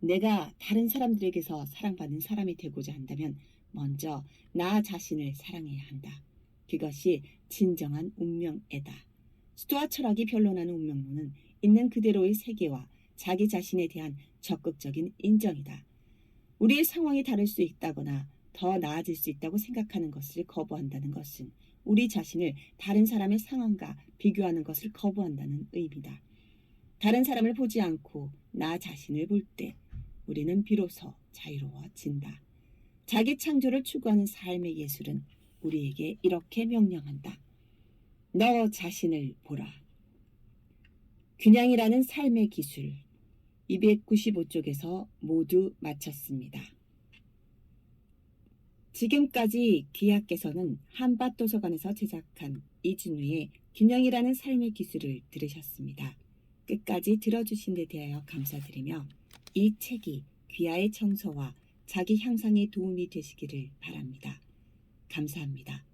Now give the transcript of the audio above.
내가 다른 사람들에게서 사랑받는 사람이 되고자 한다면 먼저 나 자신을 사랑해야 한다. 그것이 진정한 운명애다. 스토아 철학이 변론하는 운명론은 있는 그대로의 세계와 자기 자신에 대한 적극적인 인정이다. 우리의 상황이 다를 수 있다거나 더 나아질 수 있다고 생각하는 것을 거부한다는 것은 우리 자신을 다른 사람의 상황과 비교하는 것을 거부한다는 의미다. 다른 사람을 보지 않고 나 자신을 볼 때 우리는 비로소 자유로워진다. 자기 창조를 추구하는 삶의 예술은 우리에게 이렇게 명령한다. 너 자신을 보라. 균형이라는 삶의 기술 295쪽에서 모두 마쳤습니다. 지금까지 기하께서는 한밭도서관에서 제작한 이진우의 균형이라는 삶의 기술을 들으셨습니다. 끝까지 들어주신 데 대하여 감사드리며 이 책이 귀하의 청소와 자기 향상에 도움이 되시기를 바랍니다. 감사합니다.